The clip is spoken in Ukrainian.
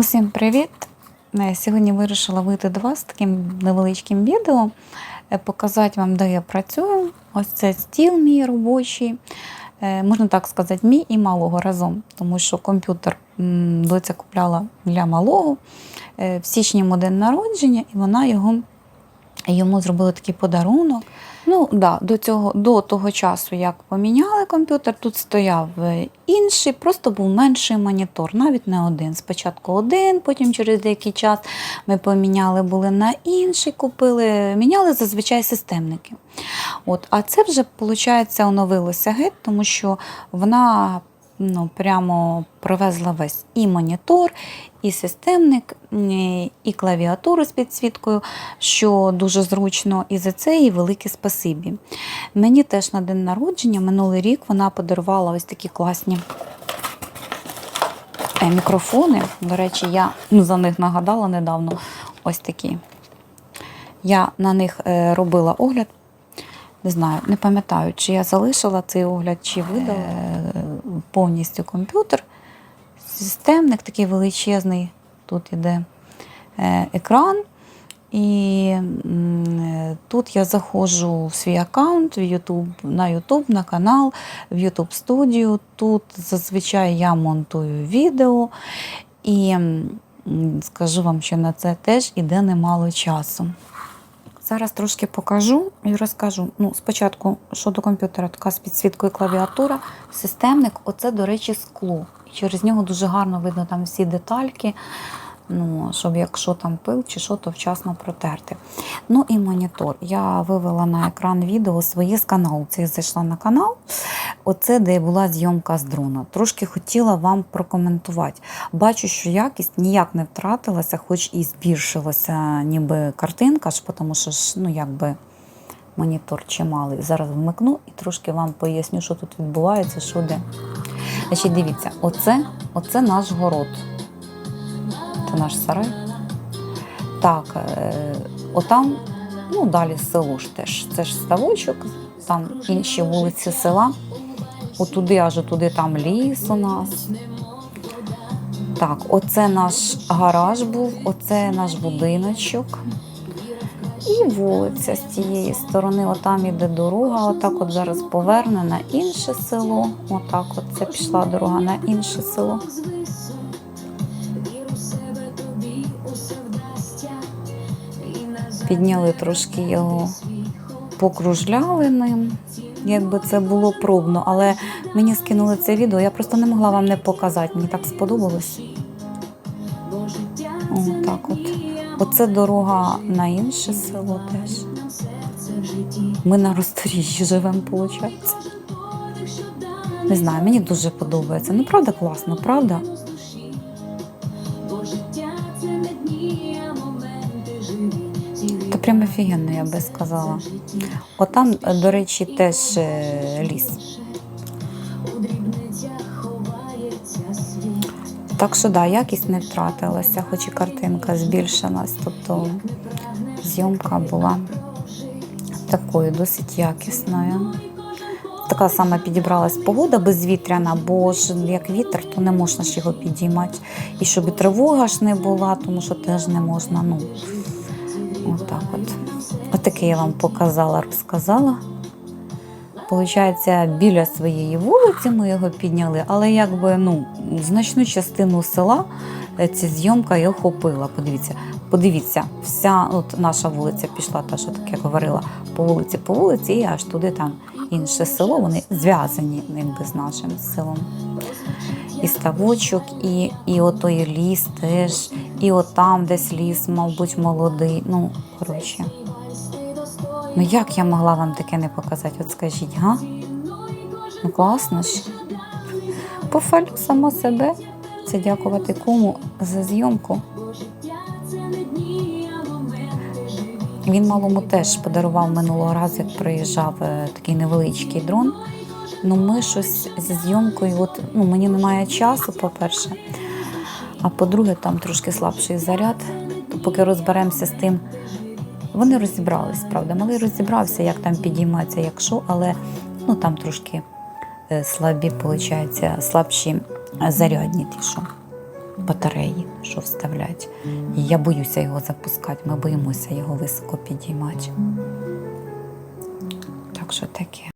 Усім привіт! Е, Сьогодні вирішила вийти до вас з таким невеличким відео, е, показати вам, де я працюю. Ось це стіл мій робочий. Е, Можна так сказати, мій і малого разом, тому що комп'ютер доця купляла для малого. В січні день народження, і вона його йому зробили такий подарунок. Ну, да, до, цього, до того часу, як поміняли комп'ютер, тут стояв е, інший, просто був менший монітор, навіть не один. Спочатку один, потім через деякий час ми поміняли, були на інший, купили, міняли зазвичай системники. От, а це вже, виходить, оновилося геть, тому що вона ну, прямо привезла весь і монітор, і системник, і клавіатуру з підсвіткою, що дуже зручно, і за це їй велике спасибі. Мені теж на день народження, минулий рік, вона подарувала ось такі класні е, мікрофони. До речі, я за них нагадала недавно ось такі. Я на них е, робила огляд. Не знаю, не пам'ятаю, чи я залишила цей огляд, чи видала Е, повністю комп'ютер. Системник такий величезний. Тут іде е, екран. І е, тут я заходжу в свій аккаунт в YouTube, на YouTube, на канал, в YouTube студію. Тут зазвичай я монтую відео. І скажу вам, що на це теж іде немало часу. Зараз трошки покажу і розкажу. Ну, спочатку щодо комп'ютера, така з підсвіткою клавіатура, системник, оце, до речі, скло. Через нього дуже гарно видно там всі детальки, ну, щоб якщо там пил чи що, то вчасно протерти. Ну і монітор. Я вивела на екран відео своє з каналу. Це я зайшла на канал. Оце, де була зйомка з дрона. Трошки хотіла вам прокоментувати. Бачу, що якість ніяк не втратилася, хоч і збільшилася ніби картинка, ж, тому що ж, ну, якби монітор чималий. Зараз вмикну і трошки вам поясню, що тут відбувається, що де. Значить, дивіться, оце, оце наш город. Це наш сарай. Так, е, отам, ну далі село ж теж. Це ж ставочок, там інші вулиці села. Отуди, аж туди там ліс у нас. Так, оце наш гараж був, оце наш будиночок. І вулиця з цієї сторони, отам іде дорога, отак от зараз поверне на інше село. Отак от це пішла дорога на інше село. Підняли трошки його, покружляли ним, якби це було пробно, але мені скинули це відео, я просто не могла вам не показати, мені так сподобалось. О, от. Оце дорога на інше село теж. Ми на розторіжжі живемо, виходить. Не знаю, мені дуже подобається. Ну, правда, класно, правда? Прям офігенно, я би сказала. Отам, до речі, теж е, ліс. Так що да, якість не втратилася, хоч і картинка збільшилась. Тобто зйомка була такою досить якісною. Така сама підібралась погода безвітряна, бо ж як вітер, то не можна ж його підіймати. І щоб тривога ж не була, тому що теж не можна. Ну, отак от. Отаке я вам показала, розказала. Получається, біля своєї вулиці ми його підняли, але якби ну, значну частину села е, ця зйомка і охопила. Подивіться, подивіться, вся от наша вулиця пішла, та що таке говорила, по вулиці, по вулиці, і аж туди там інше село. Вони зв'язані якби, з нашим селом. І ставочок, і, і отой ліс теж, і от там десь ліс, мабуть, молодий. Ну, коротше. Ну як я могла вам таке не показати? От скажіть, га? Ну класно ж. Пофалю сама себе. Це дякувати кому за зйомку. Він малому теж подарував минулого разу, як приїжджав е, такий невеличкий дрон. Ну ми щось зі зйомкою, от, ну мені немає часу, по-перше. А по-друге, там трошки слабший заряд. То поки розберемося з тим, вони розібрались, правда. Малий розібрався, як там підійматися, якщо, але ну там трошки е, слабі, виходить, слабші е, зарядні ті, що. батареї, що вставлять. І я боюся його запускати, ми боїмося його високо підіймати. Так що таке.